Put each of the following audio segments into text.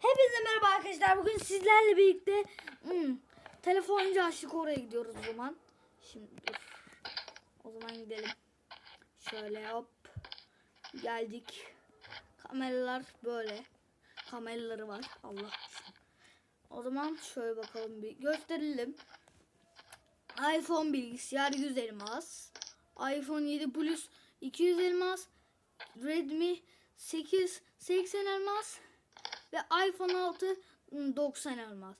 Hepinize merhaba arkadaşlar. Bugün sizlerle birlikte hmm, telefoncu açtık oraya gidiyoruz o zaman. Şimdi dur. O zaman gidelim. Şöyle hop. Geldik. Kameralar böyle. Kameraları var. Allah. O zaman şöyle bakalım bir gösterelim. iPhone bilgisayar 100 elmas. iPhone 7 Plus 200 elmas. Redmi 8 80 elmas ve iPhone 6 ım, 90 elmas.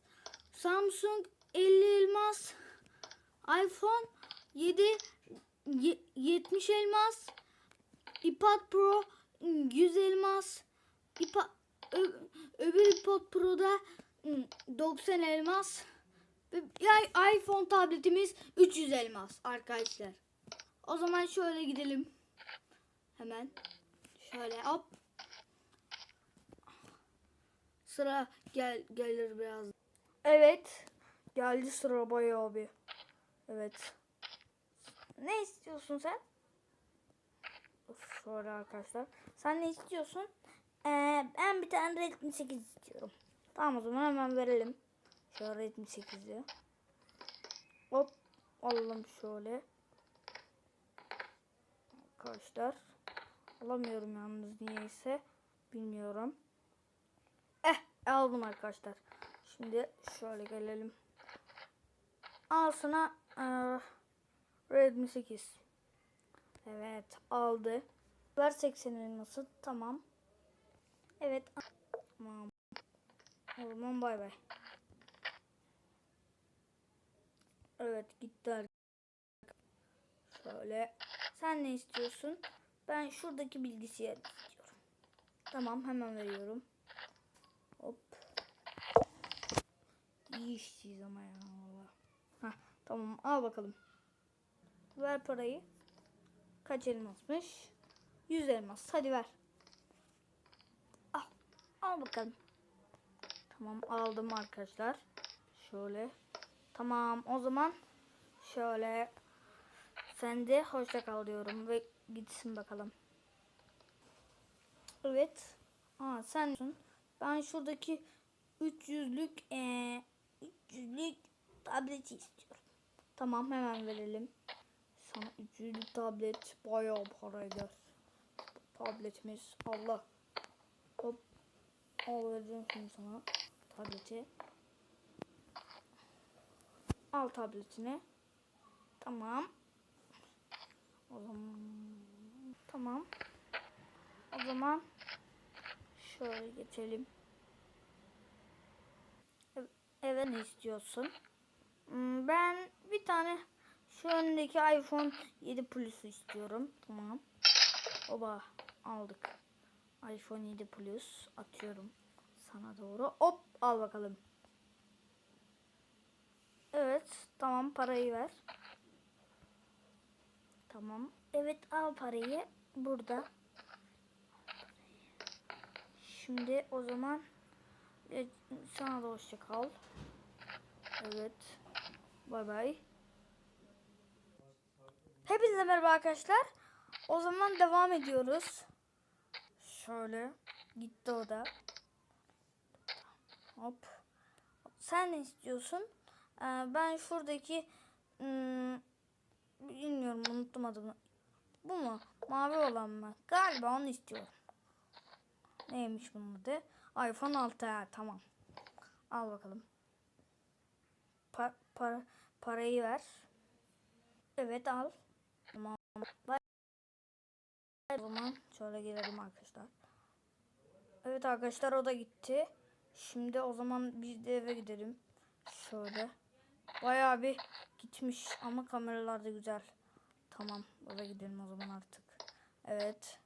Samsung 50 elmas. iPhone 7 ye- 70 elmas. iPad Pro ım, 100 elmas. iPad öbür iPad Pro'da ım, 90 elmas. Ve ya- iPhone tabletimiz 300 elmas arkadaşlar. O zaman şöyle gidelim. Hemen. Şöyle hop. Sıra gel gelir biraz. Evet. Geldi sıra bayağı bir. Evet. Ne istiyorsun sen? Of, Şöyle arkadaşlar. Sen ne istiyorsun? Ee, ben bir tane Redmi 8 istiyorum. Tamam o zaman hemen verelim. Şöyle Redmi 8'i. Hop. Alalım şöyle. Arkadaşlar. Alamıyorum yalnız niyeyse. Bilmiyorum. Aldım arkadaşlar. Şimdi şöyle gelelim. Al sana eee, Redmi 8. Evet aldı. Ver 80 elması. Tamam. Evet. Tamam. O zaman bay bay. Evet gitti arkadaşlar. Şöyle. Sen ne istiyorsun? Ben şuradaki bilgisayarı istiyorum. Tamam hemen veriyorum. Hop. İyi işçiyiz ama ya valla. Hah tamam al bakalım. Ver parayı. Kaç elmasmış? 100 elmas. Hadi ver. Al. Al bakalım. Tamam aldım arkadaşlar. Şöyle. Tamam o zaman şöyle sen de hoşça kal diyorum ve gitsin bakalım. Evet. Aa sen ben şuradaki 300'lük eee 300'lük tableti istiyorum. Tamam hemen verelim. Sana 300'lük tablet bayağı para eder. Tabletimiz Allah. Hop. Al vereceğim şimdi sana tableti. Al tabletini. Tamam. O zaman tamam. O zaman şöyle geçelim. Ev- Eve ne istiyorsun? Hmm, Ben bir tane şu öndeki iPhone 7 Plus'u istiyorum. Tamam. Oba aldık. iPhone 7 Plus atıyorum sana doğru. Hop al bakalım. Evet tamam parayı ver. Tamam. Evet al parayı burada. Şimdi o zaman e, sana da hoşça kal. Evet. Bay bay. Hepinize merhaba arkadaşlar. O zaman devam ediyoruz. Şöyle. Gitti o da. Hop. Sen ne istiyorsun? Ee, ben şuradaki ım, bilmiyorum unuttum adını. Bu mu? Mavi olan mı? Galiba onu istiyorum. Neymiş bunun adı? iPhone 6 ha, tamam. Al bakalım. Pa para parayı ver. Evet al. Tamam. Bay- O zaman şöyle girelim arkadaşlar. Evet arkadaşlar o da gitti. Şimdi o zaman biz de eve gidelim. Şöyle. Bayağı bir gitmiş ama kameralar da güzel. Tamam eve gidelim o zaman artık. Evet.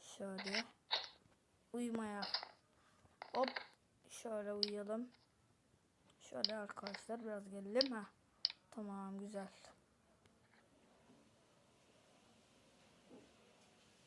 Şöyle. Uyumaya. Hop. Şöyle uyuyalım. Şöyle arkadaşlar biraz gelelim ha. Tamam güzel.